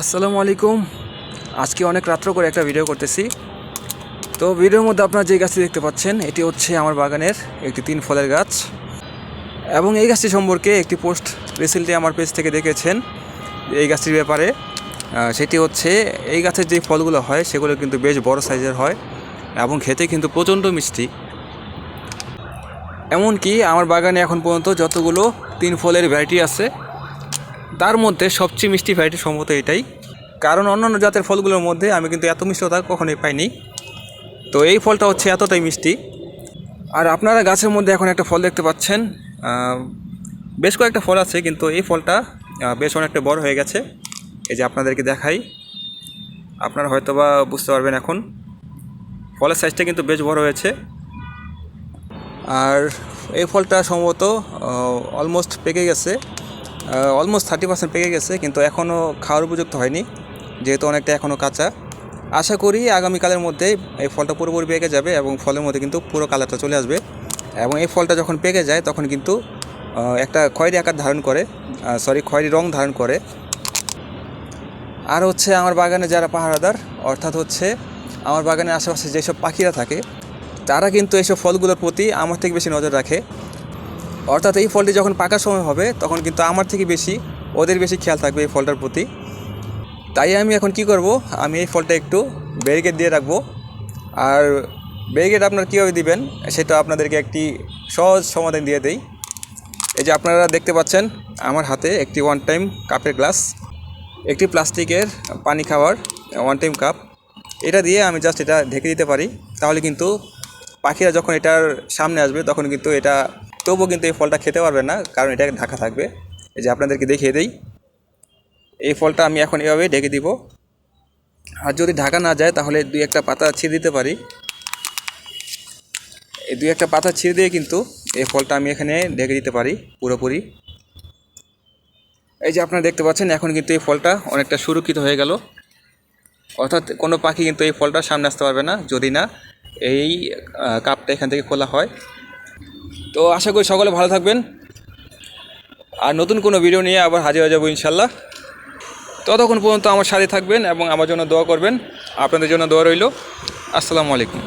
আসসালামু আলাইকুম। আজকে অনেক রাত্র করে একটা ভিডিও করতেছি। তো ভিডিওর মধ্যে আপনারা যে গাছটি দেখতে পাচ্ছেন, এটি হচ্ছে আমার বাগানের একটি তিন ফলের গাছ। এবং এই গাছটি সম্পর্কে একটি পোস্ট রিসেন্টলি আমার পেজ থেকে দেখেছেন, এই গাছটির ব্যাপারে। সেটি হচ্ছে, এই গাছের যে ফলগুলো হয়, সেগুলো কিন্তু বেশ বড় সাইজের হয় এবং খেতে কিন্তু প্রচণ্ড মিষ্টি। এমনকি আমার বাগানে এখন পর্যন্ত যতগুলো তিন ফলের ভ্যারাইটি আছে তার মধ্যে সবচেয়ে মিষ্টি ভ্যারাইটি সম্ভবত এটাই। কারণ অন্যান্য জাতের ফলগুলোর মধ্যে আমি কিন্তু এত মিষ্টতা কখনোই পাইনি। তো এই ফলটা হচ্ছে এতটাই মিষ্টি। আর আপনারা গাছের মধ্যে এখন একটা ফল দেখতে পাচ্ছেন। বেশ কয়েকটা ফল আছে, কিন্তু এই ফলটা বেশ অনেকটা বড় হয়ে গেছে। এই যে আপনাদেরকে দেখাই। আপনারা হয়তো বা বুঝতে পারবেন এখন। ফলের সাইজটা কিন্তু বেশ বড় হয়েছে। আর এই ফলটা সম্ভবত অলমোস্ট পেকে গেছে। অলমোস্ট থার্টি পার্সেন্ট পেকে গেছে, কিন্তু এখনও খাওয়ার উপযুক্ত হয়নি, যেহেতু অনেকটা এখনও কাঁচা। আশা করি আগামীকালের মধ্যেই এই ফলটা পুরোপুরি পেকে যাবে এবং ফলের মধ্যে কিন্তু পুরো কালারটা চলে আসবে। এবং এই ফলটা যখন পেকে যায়, তখন কিন্তু একটা খয়েরি আকার ধারণ করে সরি খয়েরি রং ধারণ করে। আর হচ্ছে আমার বাগানে যারা পাহারাদার, অর্থাৎ হচ্ছে আমার বাগানের আশেপাশে যেসব পাখিরা থাকে, তারা কিন্তু এইসব ফলগুলোর প্রতি আমার থেকে বেশি নজর রাখে। অর্থাৎ এই ফলটি যখন পাকার সময় হবে, তখন কিন্তু আমার থেকে বেশি, ওদের বেশি খেয়াল থাকবে এই ফলটার প্রতি। তাই আমি এখন কি করব? আমি এই ফলটা একটু ব্যারিকেড দিয়ে রাখব। আর ব্যারিকেড আপনার কীভাবে দিবেন? সেটা আপনাদেরকে একটি সহজ সমাধান দিয়ে দেই। এই যে আপনারা দেখতে পাচ্ছেন, আমার হাতে একটি ওয়ান টাইম কাপের গ্লাস একটি প্লাস্টিকের পানি খাওয়ার ওয়ান টাইম কাপ এটা দিয়ে আমি জাস্ট এটা ঢেকে দিতে পারি। তাহলে কিন্তু পাখিরা যখন এটার সামনে আসবে, তখন কিন্তু এটা তবুও কিন্তু এই ফলটা খেতে পারবে না, কারণ এটা ঢাকা থাকবে। এই যে আপনাদেরকে দেখিয়ে দেই। এই ফলটা আমি এখন এভাবে ঢেকে দিব। আর যদি ঢাকা না যায়, তাহলে দুই একটা পাতা ছিঁড়ে দিতে পারি। এই দুই একটা পাতা ছিঁড়ে দিয়ে কিন্তু এই ফলটা আমি এখানে ঢেকে দিতে পারি, পুরোপুরি। এই যে আপনারা দেখতে পাচ্ছেন, এখন কিন্তু এই ফলটা অনেকটা সুরক্ষিত হয়ে গেল। অর্থাৎ কোনো পাখি কিন্তু এই ফলটা সামনে আসতে পারবে না, যদি না এই কাপটা এখান থেকে খোলা হয়। তো আশা করি সকলে ভালো থাকবেন। আর নতুন কোনো ভিডিও নিয়ে আবার হাজির হয়ে যাব ইনশাল্লাহ। ততক্ষণ পর্যন্ত আমার সাথে থাকবেন এবং আমার জন্য দোয়া করবেন। আপনাদের জন্য দোয়া রইল। আসসালামু আলাইকুম।